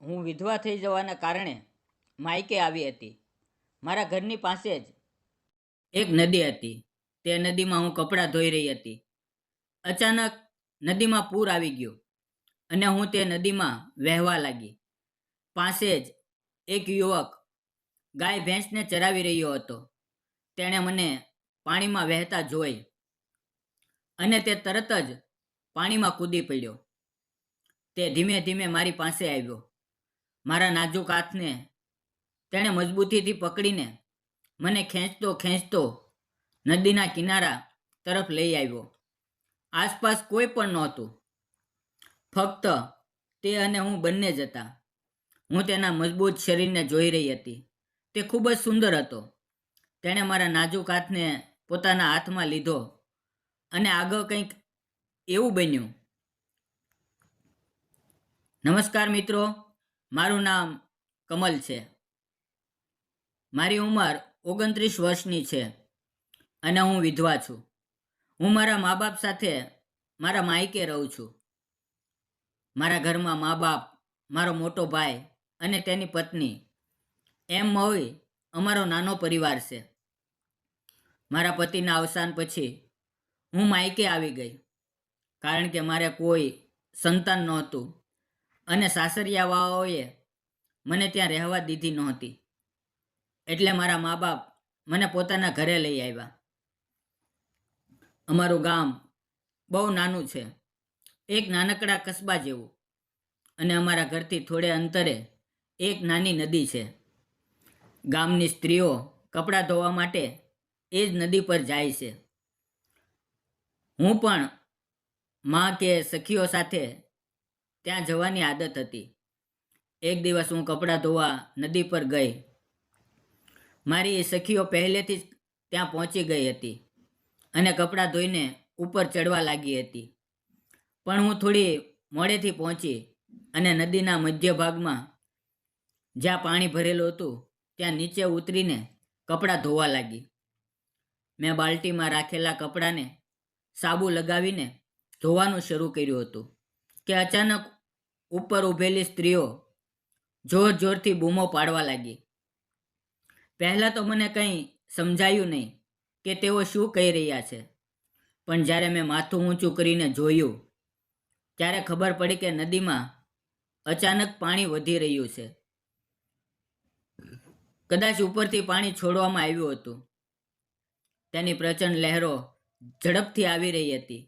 હું વિધવા થઈ જવાના કારણે માયકે આવી હતી. મારા ઘરની પાસે જ એક નદી હતી. તે નદીમાં હું કપડાં ધોઈ રહી હતી. અચાનક નદીમાં પૂર આવી ગયું અને હું તે નદીમાં વહેવા લાગી. પાસે જ એક યુવક ગાય ભેંસને ચરાવી રહ્યો હતો. તેણે મને પાણીમાં વહેતા જોઈ અને તે તરત જ પાણીમાં કૂદી પડ્યો. તે ધીમે ધીમે મારી પાસે આવ્યો. મારા નાજુક હાથને, તેણે મજબૂતીથી પકડીને મને ખેંચતો ખેંચતો નદીના કિનારા તરફ લઈ આવ્યો. આસપાસ કોઈ પણ નહોતું. ફક્ત તે અને હું બંને જ હતા. હું તેના મજબૂત શરીરને જોઈ રહી હતી. તે ખૂબ જ સુંદર હતો. તેણે મારા નાજુક હાથને પોતાના હાથમાં લીધો અને આગળ કંઈક એવું બન્યું. નમસ્કાર મિત્રો. મારું નામ કમલ છે. મારી ઉંમર ઓગણત્રીસ વર્ષની છે અને હું વિધવા છું. હું મારા મા બાપ સાથે મારા માયકે રહું છું. મારા ઘરમાં મા બાપ મારો મોટો ભાઈ અને તેની પત્ની, એમ હોય અમારો નાનો પરિવાર છે. મારા પતિના અવસાન પછી હું માયકે આવી ગઈ, કારણ કે મારે કોઈ સંતાન નહોતું. અને સાસરિયાવાઓએ મને ત્યાં રહેવા દીધી નહોતી. એટલે મારા મા બાપ મને પોતાના ઘરે લઈ આવ્યા. અમારું ગામ બહુ નાનું છે. એક નાનકડા કસ્બા જેવું. અને અમારા ઘરથી થોડે અંતરે એક નાની નદી છે. ગામની સ્ત્રીઓ કપડાં ધોવા માટે એ જ નદી પર જાય છે. હું પણ મા કે સખીઓ સાથે ત્યાં જવાની આદત હતી. એક દિવસ હું કપડાં ધોવા નદી પર ગઈ. મારી સખીઓ પહેલેથી જ ત્યાં પહોંચી ગઈ હતી અને કપડાં ધોઈને ઉપર ચડવા લાગી હતી. પણ હું થોડી મોડેથી પહોંચી અને નદીના મધ્ય ભાગમાં જ્યાં પાણી ભરેલું હતું, ત્યાં નીચે ઉતરીને કપડાં ધોવા લાગી. મેં બાલ્ટીમાં રાખેલા કપડાને સાબુ લગાવીને ધોવાનું શરૂ કર્યું હતું, કે અચાનક ઉપર ઊભેલી સ્ત્રીઓ જોર જોરથી બૂમો પાડવા લાગી. પહેલાં તો મને કંઈ સમજાયું નહીં કે તેઓ શું કહી રહ્યા છે. પણ જ્યારે મેં માથું ઊંચું કરીને જોયું, ત્યારે ખબર પડી કે નદીમાં અચાનક પાણી વધી રહ્યું છે. કદાચ ઉપરથી પાણી છોડવામાં આવ્યું હતું. તેની પ્રચંડ લહેરો ઝડપથી આવી રહી હતી.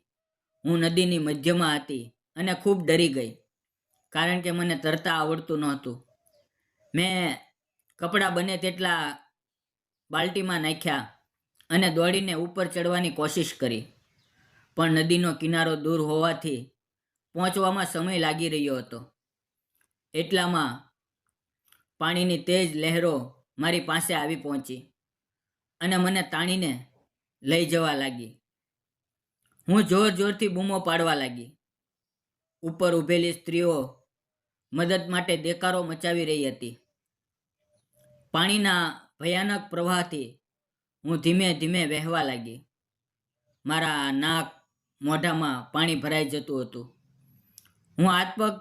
હું નદીની મધ્યમાં હતી અને ખૂબ ડરી ગઈ. કારણ કે મને તરતા આવડતું નહોતું. મેં કપડાં બને તેટલા બાલ્ટીમાં નાખ્યા અને દોડીને ઉપર ચડવાની કોશિશ કરી. પણ નદીનો કિનારો દૂર હોવાથી પહોંચવામાં સમય લાગી રહ્યો હતો. એટલામાં પાણીની તેજ લહેરો મારી પાસે આવી પહોંચી અને મને તાણીને લઈ જવા લાગી. હું જોર જોરથી બૂમો પાડવા લાગી. ઉપર ઊભેલી સ્ત્રીઓ મદદ માટે દેકારો મચાવી રહી હતી. પાણીના ભયાનક પ્રવાહથી હું ધીમે ધીમે વહેવા લાગી. મારા નાક મોઢામાં પાણી ભરાઈ જતું હતું. હું હાથ પગ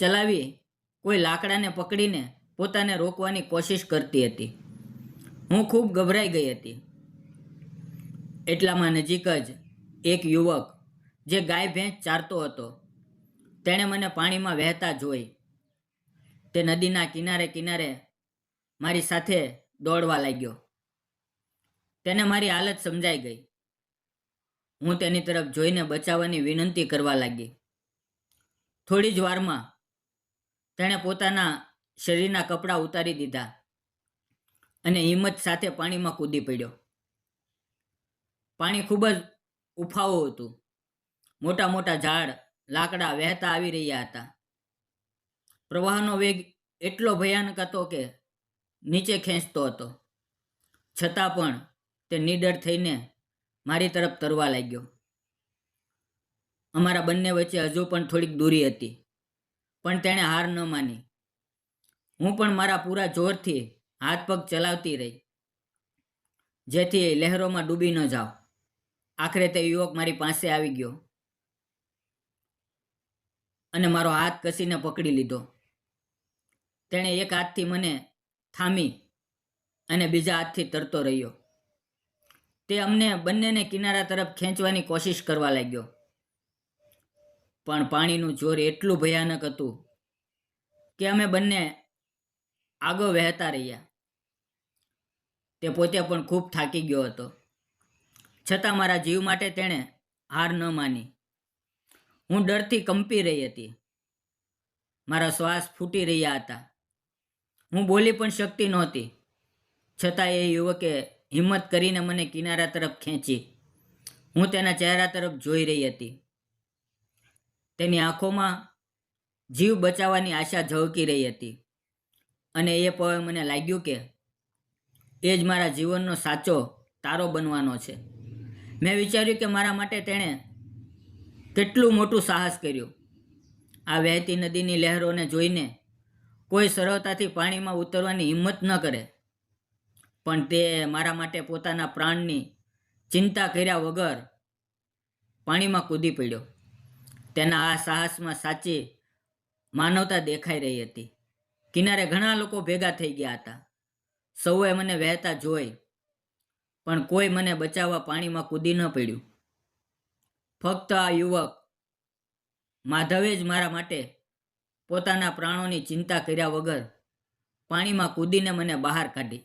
ચલાવી કોઈ લાકડાને પકડીને પોતાને રોકવાની કોશિશ કરતી હતી. હું ખૂબ ગભરાઈ ગઈ હતી. એટલામાં નજીક જ એક યુવક જે ગાય ભેંસ ચારતો હતો. તેણે મને પાણીમાં વહેતા જોઈ. તે નદીના કિનારે કિનારે મારી સાથે દોડવા લાગ્યો. તેને મારી હાલત સમજાઈ ગઈ. હું તેની તરફ જોઈને બચાવવાની વિનંતી કરવા લાગી. થોડી જ વારમાં તેણે પોતાના શરીરના કપડાં ઉતારી દીધા અને હિંમત સાથે પાણીમાં કૂદી પડ્યો. પાણી ખૂબ જ ઉફાવું હતું. મોટા મોટા ઝાડ લાકડા વહેતા આવી રહ્યા હતા. પ્રવાહનો વેગ એટલો ભયાનક હતો કે નીચે ખેંચતો હતો. છતાં પણ તે નીડર થઈને મારી તરફ તરવા લાગ્યો. અમારા બંને વચ્ચે હજુ પણ થોડીક દૂરી હતી, પણ તેણે હાર ન માની. હું પણ મારા પૂરા જોરથી હાથ પગ ચલાવતી રહી, જેથી લહેરોમાં ડૂબી ન જાઉં. આખરે તે યુવક મારી પાસે આવી ગયો. અને મારો હાથ કસીને પકડી લીધો. તેણે એક હાથથી મને થામી અને બીજા હાથથી તરતો રહ્યો. તે અમને બંનેને કિનારા તરફ ખેંચવાની કોશિશ કરવા લાગ્યો. પણ પાણીનું જોર એટલું ભયાનક હતું કે અમે બંને આગળ વહેતા રહ્યા. તે પોતે પણ ખૂબ થાકી ગયો હતો. છતાં મારા જીવ માટે તેણે હાર ન માની. હું ડરથી કંપી રહી હતી. મારા શ્વાસ ફૂટી રહ્યા હતા. હું બોલી પણ શકતી નહોતી. છતાં એ યુવકે હિંમત કરીને મને કિનારા તરફ ખેંચી. હું તેના ચહેરા તરફ જોઈ રહી હતી. તેની આંખોમાં જીવ બચાવવાની આશા ઝળકી રહી હતી. અને એ પવે મને લાગ્યું કે એ જ મારા જીવનનો સાચો તારો બનવાનો છે. મેં વિચાર્યું કે મારા માટે તેણે કેટલું મોટું સાહસ કર્યું. આ વહેતી નદીની લહેરોને જોઈને કોઈ સરળતાથી પાણીમાં ઉતરવાની હિંમત ન કરે. પણ તે મારા માટે પોતાના પ્રાણની ચિંતા કર્યા વગર પાણીમાં કૂદી પડ્યો. તેના આ સાહસમાં સાચી માનવતા દેખાઈ રહી હતી. કિનારે ઘણા લોકો ભેગા થઈ ગયા હતા. સૌએ મને વહેતા જોઈ, પણ કોઈ મને બચાવવા પાણીમાં કૂદી ન પડ્યું. ફક્ત આ યુવક માધવે જ મારા માટે પોતાના પ્રાણોની ચિંતા કર્યા વગર પાણીમાં કૂદીને મને બહાર કાઢી.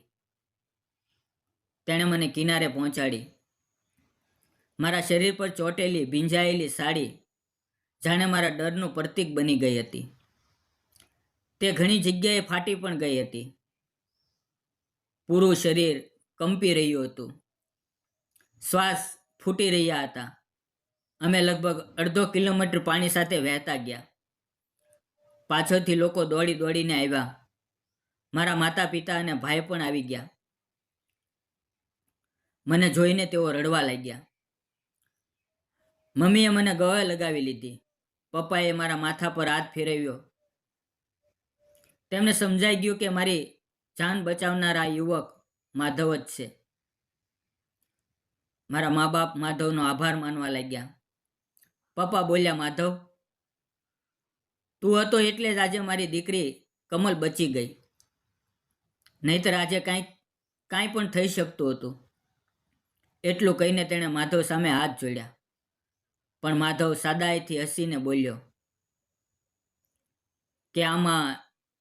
તેણે મને કિનારે પહોંચાડી. મારા શરીર પર ચોટેલી, ભીંજાયેલી સાડી જાણે મારા ડરનું પ્રતીક બની ગઈ હતી. તે ઘણી જગ્યાએ ફાટી પણ ગઈ હતી. પૂરું શરીર કંપી રહ્યું હતું. શ્વાસ ફૂટી રહ્યા હતા. અમે લગભગ અડધો કિલોમીટર પાણી સાથે વહેતા ગયા. પાછળથી લોકો દોડી દોડીને આવ્યા. મારા માતા પિતા અને ભાઈ પણ આવી ગયા. મને જોઈને તેઓ રડવા લાગ્યા. મમ્મીએ મને ગળે લગાવી લીધી. પપ્પાએ મારા માથા પર હાથ ફેરવ્યો. તેમને સમજાઈ ગયું કે મારી જાન બચાવનારા યુવક માધવ જ છે. મારા મા બાપ માધવનો આભાર માનવા લાગ્યા. પપ્પા બોલ્યા, માધવ, તું હતો એટલે જ આજે મારી દીકરી કમલ બચી ગઈ. નહીતર આજે કાંઈ કાંઈ પણ થઈ શકતું હતું. એટલું કહીને તેણે માધવ સામે હાથ જોડ્યા. પણ માધવ સાદાઈથી હસીને બોલ્યો, કે આમાં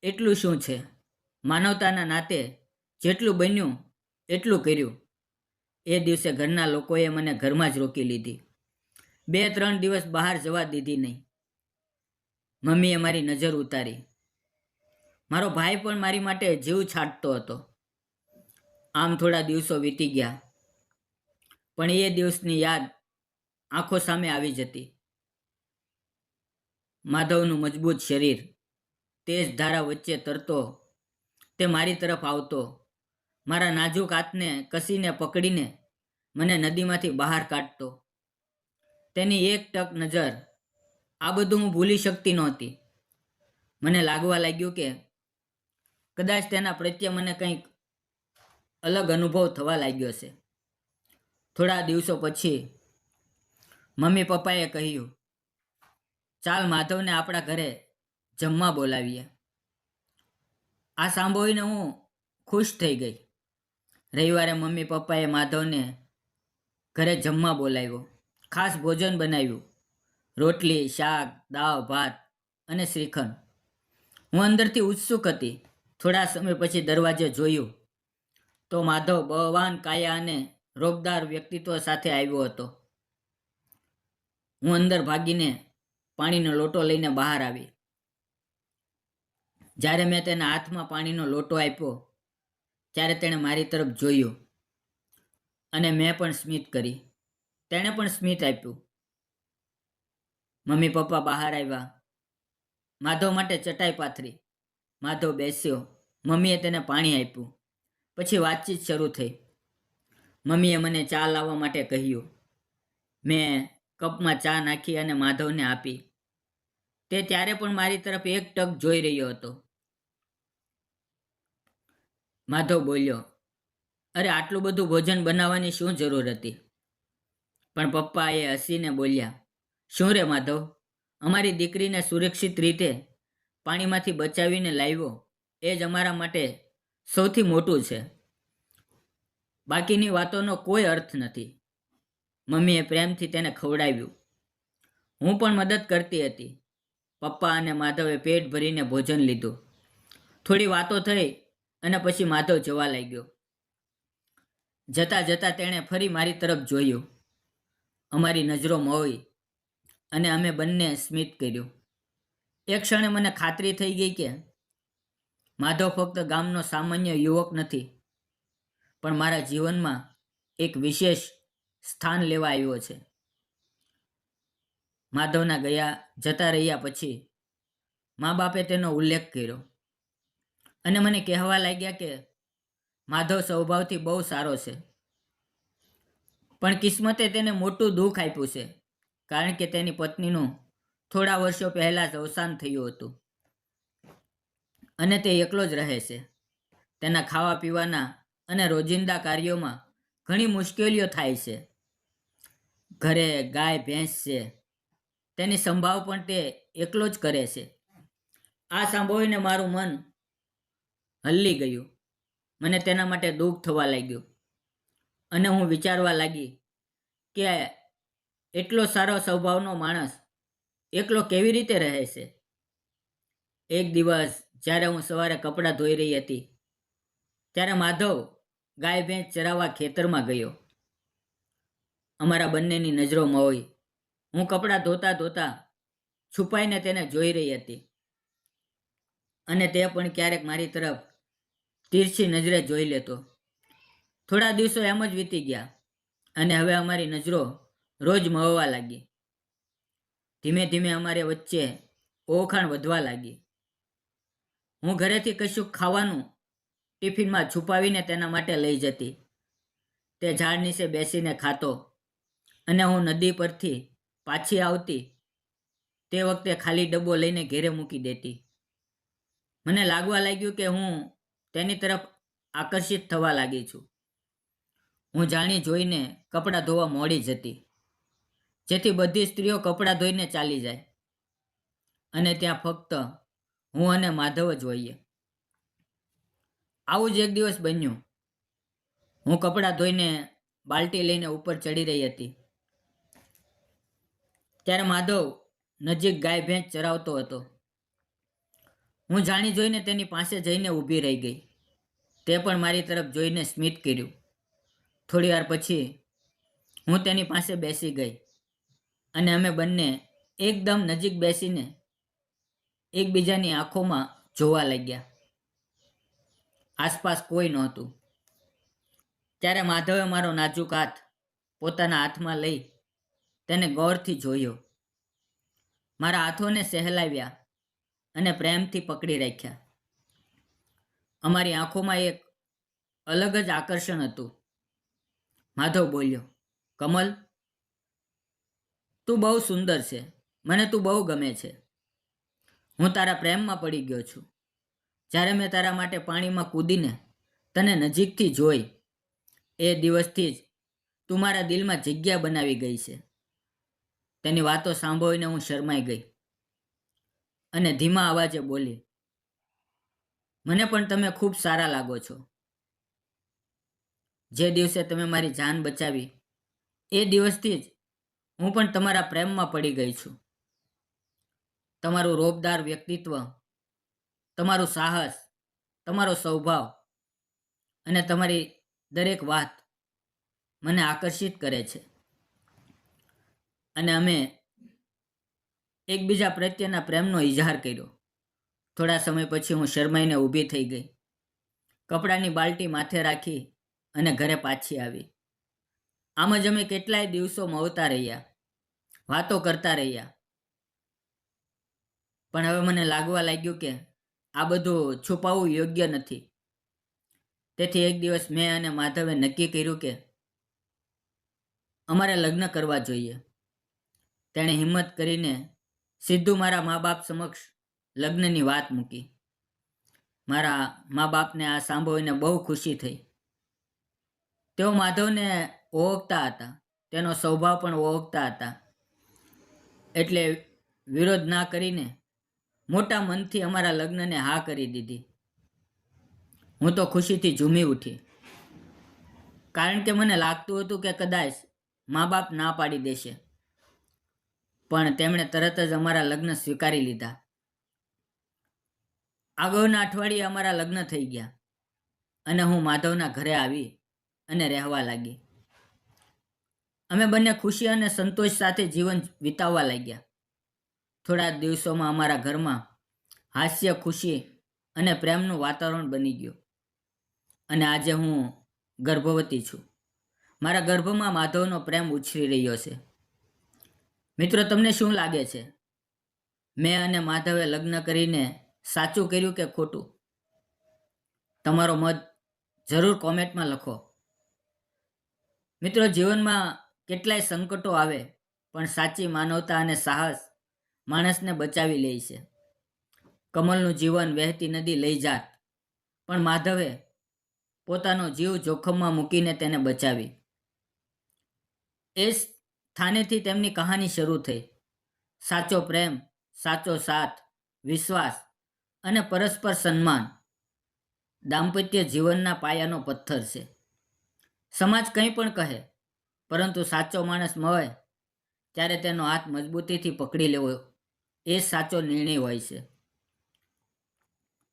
એટલું શું છે? માનવતાના નાતે જેટલું બન્યું, એટલું કર્યું. એ દિવસે ઘરના લોકોએ મને ઘરમાં જ રોકી લીધી. બે ત્રણ દિવસ બહાર જવા દીધી નહીં. મમ્મીએ મારી નજર ઉતારી. મારો ભાઈ પણ મારી માટે જીવ છાંટતો હતો. આમ થોડા દિવસો વીતી ગયા. પણ એ દિવસની યાદ આંખો સામે આવી જતી. માધવનું મજબૂત શરીર, તેજ ધારા વચ્ચે તરતો તે મારી તરફ આવતો. મારા નાજુક હાથને કસીને પકડીને મને નદીમાંથી બહાર કાઢતો. તેની એક ટક નજર આ બધું હું ભૂલી શકતી નહોતી. મને લાગવા લાગ્યું કે કદાચ તેના પ્રત્યે મને કંઈક અલગ અનુભવ થવા લાગ્યો છે. થોડા દિવસો પછી મમ્મી પપ્પાએ કહ્યું, ચાલ માધવને આપણા ઘરે જમવા બોલાવીએ. આ સાંભળીને હું ખુશ થઈ ગઈ. રવિવારે મમ્મી પપ્પાએ માધવને ઘરે જમવા બોલાવ્યો. ખાસ ભોજન બનાવ્યું. રોટલી, શાક, દાળ, ભાત અને શ્રીખંડ. હું અંદરથી ઉત્સુક હતી. થોડા સમય પછી દરવાજે જોયું તો માધવ બવાન કાયા અને રોગદાર વ્યક્તિત્વ સાથે આવ્યો હતો. હું અંદર ભાગીને પાણીનો લોટો લઈને બહાર આવી. જ્યારે મેં તેના હાથમાં પાણીનો લોટો આપ્યો ત્યારે તેણે મારી તરફ જોયું અને મેં પણ સ્મિત કરી. તેણે પણ સ્મિત આપ્યું. મમ્મી પપ્પા બહાર આવ્યા. માધવ માટે ચટાઈ પાથરી. માધવ બેસ્યો. મમ્મીએ તેને પાણી આપ્યું. પછી વાતચીત શરૂ થઈ. મમ્મીએ મને ચા લાવવા માટે કહ્યું. મેં કપમાં ચા નાખી અને માધવને આપી. તે ત્યારે પણ મારી તરફ એક ટક જોઈ રહ્યો હતો. માધવ બોલ્યો, અરે, આટલું બધું ભોજન બનાવવાની શું જરૂર હતી? પણ પપ્પા એ હસીને બોલ્યા, શું રે માધવ? અમારી દીકરીને સુરક્ષિત રીતે પાણીમાંથી બચાવીને લાવ્યો, એ જ અમારા માટે સૌથી મોટું છે. બાકીની વાતોનો કોઈ અર્થ નથી. મમ્મીએ પ્રેમથી તેને ખવડાવ્યું. હું પણ મદદ કરતી હતી. પપ્પા અને માધવે પેટ ભરીને ભોજન લીધું. થોડી વાતો થઈ અને પછી માધવ જવા લાગ્યો. જતાં જતાં તેણે ફરી મારી તરફ જોયું. અમારી નજરો મોવી અને અમે બંને સ્મિત કર્યું. એક ક્ષણે મને ખાતરી થઈ ગઈ કે માધવ ફક્ત ગામનો સામાન્ય યુવક નથી, પણ મારા જીવનમાં એક વિશેષ સ્થાન લેવા આવ્યો છે. માધવના ગયા જતા રહ્યા પછી મા બાપે તેનો ઉલ્લેખ કર્યો અને મને કહેવા લાગ્યા કે માધવ સ્વભાવથી બહુ સારો છે. પણ કિસ્મતે તેને મોટું દુઃખ આપ્યું છે, કારણ કે તેની પત્નીનું થોડા વર્ષો પહેલાં જ અવસાન થયું હતું. અને તે એકલો જ રહે છે. તેના ખાવા પીવાના અને રોજિંદા કાર્યોમાં ઘણી મુશ્કેલીઓ થાય છે. ઘરે ગાય, ભેંસ છે. તેની સંભાવ પણ તે એકલો જ કરે છે. આ સાંભળીને મારું મન હલ્લી ગયું. મને તેના માટે દુઃખ થવા લાગ્યું. અને હું વિચારવા લાગી કે એટલો સારો સ્વભાવનો માણસ એકલો કેવી રીતે રહે છે? એક દિવસ જ્યારે હું સવારે કપડાં ધોઈ રહી હતી, ત્યારે માધવ ગાય ભેંસ ચરાવવા ખેતરમાં ગયો. અમારા બંનેની નજરો મોઈ. હું કપડાં ધોતા ધોતા છુપાઈને તેને જોઈ રહી હતી. અને તે પણ ક્યારેક મારી તરફ તીરછી નજરે જોઈ લેતો. થોડા દિવસો એમ જ વીતી ગયા અને હવે અમારી નજરો રોજ મહવા લાગી. ધીમે ધીમે અમારે વચ્ચે ઓળખાણ વધવા લાગી. હું ઘરેથી કશુંક ખાવાનું ટિફિનમાં છુપાવીને તેના માટે લઈ જતી. તે ઝાડ નીચે બેસીને ખાતો અને હું નદી પરથી પાછી આવતી તે વખતે ખાલી ડબ્બો લઈને ઘેરે મૂકી દેતી. મને લાગવા લાગ્યું કે હું તેની તરફ આકર્ષિત થવા લાગી છું. હું જાણી જોઈને કપડાં ધોવા મોડી જતી જેથી બધી સ્ત્રીઓ કપડાં ધોઈને ચાલી જાય. અને ત્યાં ફક્ત હું અને માધવ જ હોઈએ. આવું જ એક દિવસ બન્યું. હું કપડાં ધોઈને બાલ્ટી લઈને ઉપર ચડી રહી હતી. ત્યારે માધવ નજીક ગાય ભેંસ ચરાવતો હતો. હું જાણી જોઈને તેની પાસે જઈને ઊભી રહી ગઈ. તે પણ મારી તરફ જોઈને સ્મિત કર્યું. થોડી વાર પછી હું તેની પાસે બેસી ગઈ અને અમે બંને એકદમ નજીક બેસીને એકબીજાની આંખોમાં જોવા લાગ્યા. આસપાસ કોઈ નહોતું. ત્યારે માધવે મારો નાજુક હાથ પોતાના હાથમાં લઈ તેને ગૌરથી જોયો. મારા હાથોને સહેલાવ્યા અને પ્રેમથી પકડી રાખ્યા. અમારી આંખોમાં એક અલગ જ આકર્ષણ હતું. માધવ બોલ્યો, કમલ, તું બહુ સુંદર છે. મને તું બહુ ગમે છે. હું તારા પ્રેમમાં પડી ગયો છું. જ્યારે મેં તારા માટે પાણીમાં કૂદીને તને નજીકથી જોઈ, એ દિવસથી જ તું મારા દિલમાં જગ્યા બનાવી ગઈ છે. તેની વાતો સાંભળીને હું શરમાઈ ગઈ અને ધીમા અવાજે બોલી, મને પણ તમે ખૂબ સારા લાગો છો. જે દિવસે તમે મારી જાન બચાવી, એ દિવસથી જ હું પણ તમારા પ્રેમમાં પડી ગઈ છું. તમારું રોબદાર વ્યક્તિત્વ, તમારું સાહસ, તમારો સ્વભાવ અને તમારી દરેક વાત મને આકર્ષિત કરે છે. અને અમે એકબીજા પ્રત્યેના પ્રેમનો ઇજહાર કર્યો. થોડા સમય પછી હું શરમાઈને ઊભી થઈ ગઈ. કપડાની બાલટી માથે રાખી અને ઘરે પાછી આવી. આમ જ અમે કેટલાય દિવસો મળતા રહ્યા, વાતો કરતા રહ્યા. પણ હવે મને લાગવા લાગ્યું કે આ બધું છુપાવવું યોગ્ય નથી. તેથી એક દિવસ મેં અને માધવે નક્કી કર્યું કે અમારે લગ્ન કરવા જોઈએ. તેણે હિંમત કરીને સીધું મારા મા બાપ સમક્ષ લગ્નની વાત મૂકી. મારા મા બાપને આ સાંભળીને બહુ ખુશી થઈ. તેઓ માધવને ઓળખતા હતા. તેનો સ્વભાવ પણ ઓળખતા હતા. એટલે વિરોધ ના કરીને મોટા મનથી અમારા લગ્નને હા કરી દીધી. હું તો ખુશીથી ઝૂમી ઉઠી. કારણ કે મને લાગતું હતું કે કદાચ મા બાપ ના પાડી દેશે. પણ તેમણે તરત જ અમારા લગ્ન સ્વીકારી લીધા. આગળના અઠવાડિયે અમારા લગ્ન થઈ ગયા. અને હું માધવના ઘરે આવી અને રહેવા લાગી. અમે બંને ખુશી અને સંતોષ સાથે જીવન વિતાવવા લાગ્યા. થોડા દિવસોમાં અમારા ઘરમાં હાસ્ય, ખુશી અને પ્રેમનું વાતાવરણ બની ગયું. અને આજે હું ગર્ભવતી છું. મારા ગર્ભમાં માધવનો પ્રેમ ઉછરી રહ્યો છે. મિત્રો, તમને શું લાગે છે? મેં અને માધવે લગ્ન કરીને સાચું કર્યું કે ખોટું? તમારો મત જરૂર કોમેન્ટમાં લખો. મિત્રો, જીવનમાં કેટલાય સંકટો આવે, પણ સાચી માનવતા અને સાહસ માણસને બચાવી લે છે. કમલનું જીવન વહેતી નદી લઈ જાત, પણ માધવે પોતાનો જીવ જોખમમાં મૂકીને તેને બચાવી. એ સ્થાનેથી તેમની કહાની શરૂ થઈ. સાચો પ્રેમ, સાચો સાથ, વિશ્વાસ અને પરસ્પર સન્માન દાંપત્ય જીવનના પાયાનો પથ્થર છે. સમાજ કંઈ પણ કહે, પરંતુ સાચો માણસ મળે, ત્યારે તેનો હાથ મજબૂતીથી પકડી લેવો એ સાચો નિર્ણય હોય છે.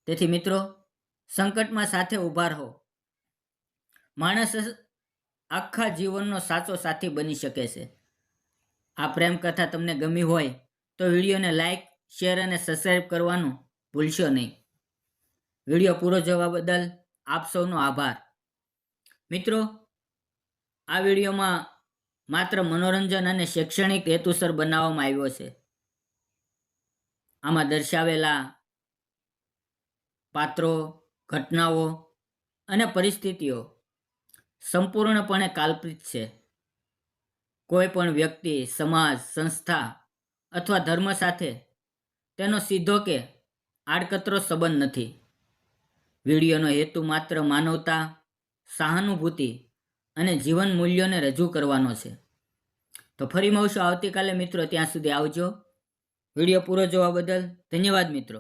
તેથી મિત્રો, સંકટમાં સાથે ઊભા રહો. માણસ આખા જીવનનો સાચો સાથી બની શકે છે. આ પ્રેમ કથા તમને ગમી હોય, તો વિડીયોને લાઈક, શેર અને સબસ્ક્રાઈબ કરવાનું ભૂલશો નહીં. વીડિયો પૂરો જોવા બદલ આપ સૌનો આભાર. મિત્રો આ વિડીયોમાં માત્ર મનોરંજન અને શૈક્ષણિક હેતુસર બનાવવામાં આવ્યો છે. આમાં દર્શાવેલા પાત્રો, ઘટનાઓ અને પરિસ્થિતિઓ સંપૂર્ણપણે કાલ્પનિક છે. કોઈ પણ વ્યક્તિ, સમાજ, સંસ્થા અથવા ધર્મ સાથે તેનો સીધો કે આડકતરો સંબંધ નથી. વિડીયોનો હેતુ માત્ર માનવતા, સહાનુભૂતિ અને જીવન મૂલ્યોને રજૂ કરવાનો છે. તો ફરી મળશું આવતીકાલે મિત્રો, ત્યાં સુધી આવજો. વીડિયો પૂરો જોવા બદલ ધન્યવાદ મિત્રો.